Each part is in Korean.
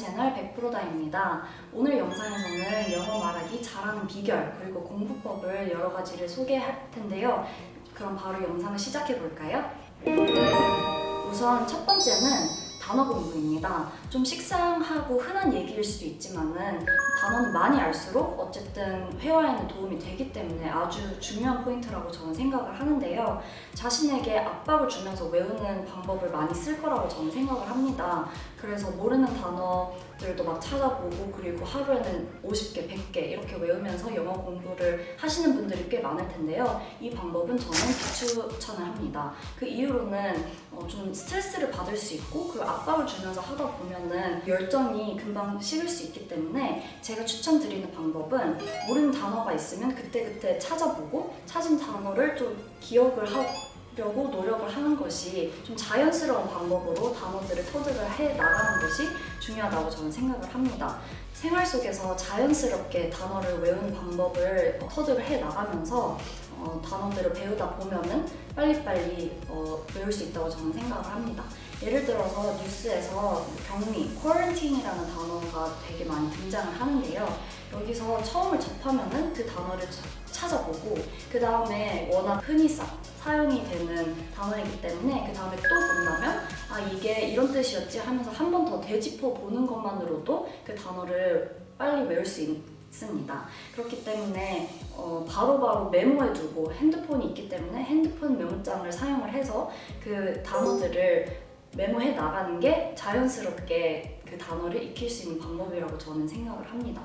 채널 100%다입니다. 오늘 영상에서는 영어 말하기 잘하는 비결 그리고 공부법을 여러 가지를 소개할 텐데요. 그럼 바로 영상을 시작해 볼까요? 우선 첫 번째는 단어 공부입니다. 좀 식상하고 흔한 얘기일 수도 있지만은 단어는 많이 알수록 어쨌든 회화에는 도움이 되기 때문에 아주 중요한 포인트라고 저는 생각을 하는데요. 자신에게 압박을 주면서 외우는 방법을 많이 쓸 거라고 저는 생각을 합니다. 그래서 모르는 단어들도 막 찾아보고 그리고 하루에는 50개, 100개 이렇게 외우면서 영어 공부를 하시는 분들이 꽤 많을 텐데요. 이 방법은 저는 비추천을 합니다. 그 이유로는 어, 좀 스트레스를 받을 수 있고 그리고 압박을 주면서 하다 보면은 열정이 금방 식을 수 있기 때문에 제가 추천드리는 방법은 모르는 단어가 있으면 그때그때 찾아보고 찾은 단어를 좀 기억을 하 려고 노력을 하는 것이 좀 자연스러운 방법으로 단어들을 터득을 해 나가는 것이 중요하다고 저는 생각을 합니다. 생활 속에서 자연스럽게 단어를 외우는 방법을 터득을 해 나가면서 어, 단어들을 배우다 보면은 빨리빨리 어, 외울 수 있다고 저는 생각을 합니다. 예를 들어서 뉴스에서 격리, 쿼런틴이라는 단어가 되게 많이 등장을 하는데요. 여기서 처음을 접하면은 그 단어를 차- 찾아보고 그 다음에 워낙 흔히 사, 사용이 되는 단어이기 때문에 그 다음에 또 본다면 아 이게 이런 뜻이었지 하면서 한 번 더 되짚어 보는 것만으로도 그 단어를 빨리 외울 수 있 습니다. 그렇기 때문에 어, 바로바로 메모해두고 핸드폰이 있기 때문에 핸드폰 메모장을 사용을 해서 그 단어들을 메모해 나가는 게 자연스럽게 그 단어를 익힐 수 있는 방법이라고 저는 생각을 합니다.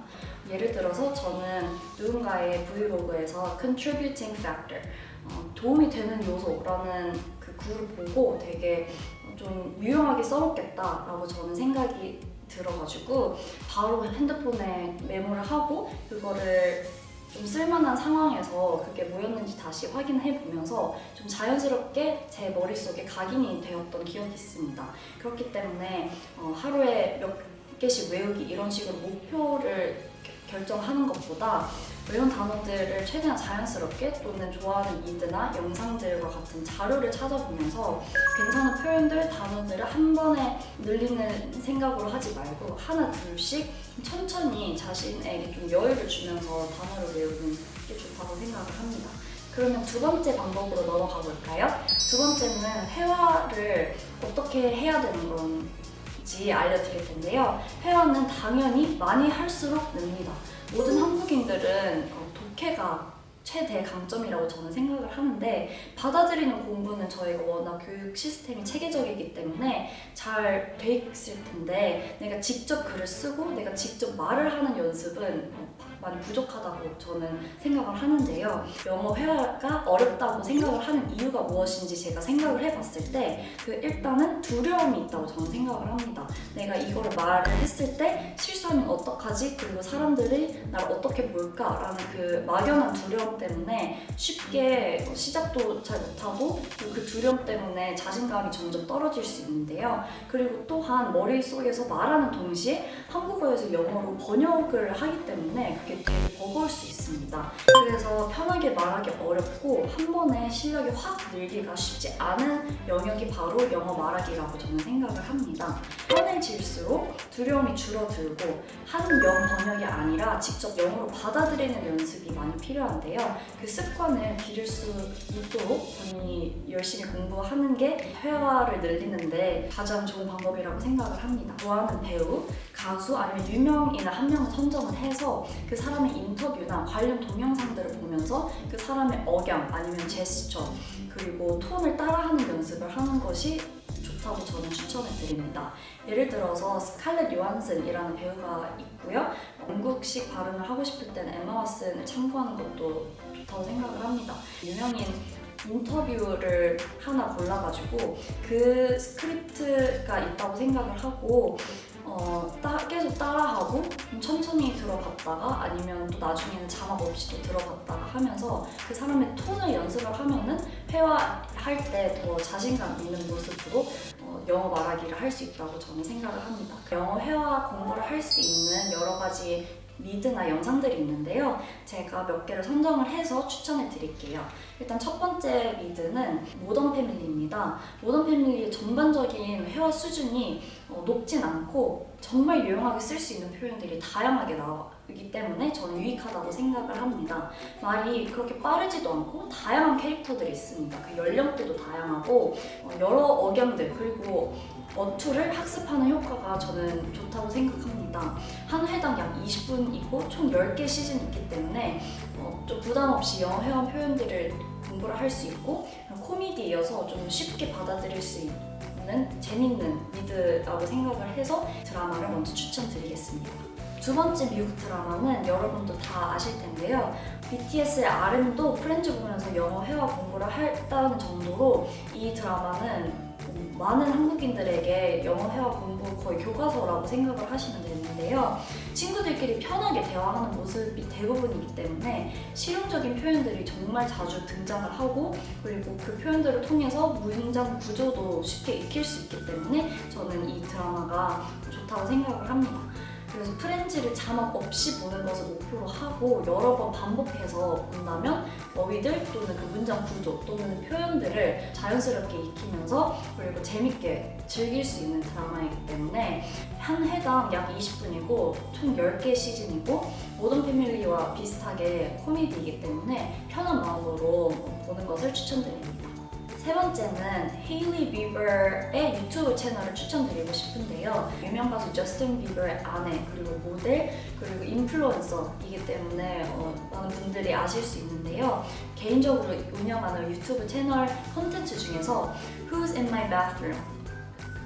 예를 들어서 저는 누군가의 브이로그에서 contributing factor, 어, 도움이 되는 요소라는 그 글을 보고 되게 좀 유용하게 써먹겠다라고 저는 생각이 들어가지고 바로 핸드폰에 메모를 하고 그거를 좀 쓸만한 상황에서 그게 뭐였는지 다시 확인해 보면서 좀 자연스럽게 제 머릿속에 각인이 되었던 기억이 있습니다. 그렇기 때문에 어, 하루에 몇 개씩 외우기 이런 식으로 목표를 겨- 결정하는 것보다 외운 단어들을 최대한 자연스럽게 또는 좋아하는 이드나 영상들과 같은 자료를 찾아보면서 괜찮은 표현들, 단어들을 한 번에 늘리는 생각으로 하지 말고 하나 둘씩 천천히 자신에게 좀 여유를 주면서 단어를 외우는 게 좋다고 생각을 합니다. 그러면 두 번째 방법으로 넘어가 볼까요? 두 번째는 회화를 어떻게 해야 되는 건지 알려드릴 텐데요. 회화는 당연히 많이 할수록 늡니다. 모든 한국인들은 어, 독해가 최대 강점이라고 저는 생각을 하는데 받아들이는 공부는 저희가 워낙 교육 시스템이 체계적이기 때문에 잘 돼 있을 텐데 내가 직접 글을 쓰고 내가 직접 말을 하는 연습은 어, 많이 부족하다고 저는 생각을 하는데요. 영어 회화가 어렵다고 생각을 하는 이유가 무엇인지 제가 생각을 해봤을 때 그 일단은 두려움이 있다고 저는 생각을 합니다. 내가 이거를 말을 했을 때 실수하면 어떡하지? 그리고 사람들이 나를 어떻게 볼까라는 그 막연한 두려움 때문에 쉽게 시작도 잘 못하고 그 두려움 때문에 자신감이 점점 떨어질 수 있는데요. 그리고 또한 머릿속에서 말하는 동시에 한국어에서 영어로 번역을 하기 때문에 그게 되게 버거울 수 있습니다. 그래서 편하게 말하기 어렵고 한 번에 실력이 확 늘기가 쉽지 않은 영역이 바로 영어 말하기라고 저는 생각을 합니다. 편해질수록 두려움이 줄어들고 한영 번역이 아니라 직접 영어로 받아들이는 연습이 많이 필요한데요. 그 습관을 기를 수 있도록 본인이 열심히 공부하는 게 회화를 늘리는데 가장 좋은 방법이라고 생각을 합니다. 좋아하는 배우, 가수 아니면 유명인을 한 명을 선정을 해서 그 사람의 인터뷰나 관련 동영상들을 보면서 그 사람의 억양 아니면 제스처 그리고 톤을 따라하는 연습을 하는 것이 좋다고 저는 추천을 드립니다. 예를 들어서 스칼렛 요한슨이라는 배우가 있고요. 영국식 발음을 하고 싶을 때는 에마 왓슨을 참고하는 것도 좋다고 생각을 합니다. 유명인 인터뷰를 하나 골라가지고 그 스크립트가 있다고 생각을 하고 어, 따, 계속 따라하고 좀 천천히 들어갔다가 아니면 또 나중에는 자막 없이 또 들어갔다가 하면서 그 사람의 톤을 연습을 하면은 회화할 때 더 자신감 있는 모습으로 어, 영어 말하기를 할 수 있다고 저는 생각을 합니다. 영어 회화 공부를 할 수 있는 여러 가지 미드나 영상들이 있는데요. 제가 몇 개를 선정을 해서 추천해 드릴게요. 일단 첫 번째 미드는 모던 패밀리입니다. 모던 패밀리의 전반적인 회화 수준이 어, 높진 않고 정말 유용하게 쓸 수 있는 표현들이 다양하게 나오기 때문에 저는 유익하다고 생각을 합니다. 말이 그렇게 빠르지도 않고 다양한 캐릭터들이 있습니다. 그 연령대도 다양하고 어, 여러 억양들 그리고 어투를 학습하는 효과가 저는 좋다고 생각합니다. 한 회당 약 20분이고 총 10개 시즌이 있기 때문에 어, 좀 부담 없이 영어 회화 표현들을 공부를 할 수 있고 코미디여서 좀 쉽게 받아들일 수 있 는 재밌는 미드라고 생각을 해서 드라마를 먼저 추천드리겠습니다. 두 번째 미국 드라마는 여러분도 다 아실 텐데요. BTS의 RM도 프렌즈 보면서 영어 회화 공부를 했다는 정도로 이 드라마는 많은 한국인들에게 영어 회화 공부 거의 교과서라고 생각을 하시면 되는데요. 친구들끼리 편하게 대화하는 모습이 대부분이기 때문에 실용적인 표현들이 정말 자주 등장을 하고 그리고 그 표현들을 통해서 문장 구조도 쉽게 익힐 수 있기 때문에 저는 이 드라마가 좋다고 생각을 합니다. 그래서 프렌즈를 자막 없이 보는 것을 목표로 하고 여러 번 반복해서 본다면 어휘들 또는 그 문장 구조 또는 표현들을 자연스럽게 익히면서 그리고 재밌게 즐길 수 있는 드라마이기 때문에 한 회당 약 20분이고 총 10개 시즌이고 모든 패밀리와 비슷하게 코미디이기 때문에 편한 마음으로 보는 것을 추천드립니다. 세 번째는 헤일리 비버의 유튜브 채널을 추천드리고 싶은데요. 유명 가수 저스틴 비버의 아내 그리고 모델 그리고 인플루언서이기 때문에 어, 많은 분들이 아실 수 있는데요. 개인적으로 운영하는 유튜브 채널 콘텐츠 중에서 Who's in my bathroom?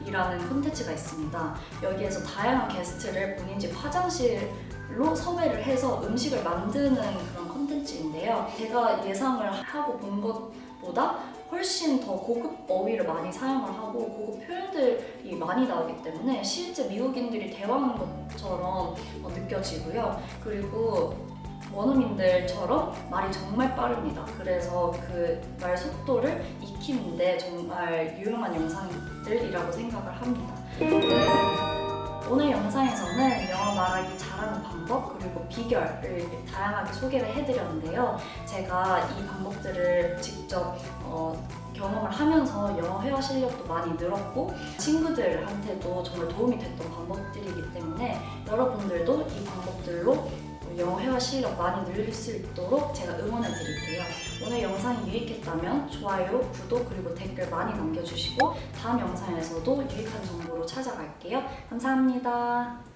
이라는 콘텐츠가 있습니다. 여기에서 다양한 게스트를 본인 집 화장실로 섭외를 해서 음식을 만드는 그런 콘텐츠인데요. 제가 예상을 하고 본 것보다 훨씬 더 고급 어휘를 많이 사용을 하고 고급 표현들이 많이 나오기 때문에 실제 미국인들이 대화하는 것처럼 어, 느껴지고요. 그리고 원어민들처럼 말이 정말 빠릅니다. 그래서 그 말 속도를 익히는데 정말 유용한 영상들이라고 생각을 합니다. 오늘 영상에서는 영어 말하기 잘하는 방법 그리고 비결을 다양하게 소개를 해드렸는데요. 제가 이 방법들을 직접 어, 경험을 하면서 영어 회화 실력도 많이 늘었고 친구들한테도 정말 도움이 됐던 방법들이기 때문에 여러분들도 이 방법들로 영어 회화 실력 많이 늘릴 수 있도록 제가 응원해 드릴게요. 오늘 영상이 유익했다면 좋아요, 구독 그리고 댓글 많이 남겨주시고 다음 영상에서도 유익한 정보로 찾아갈게요. 감사합니다.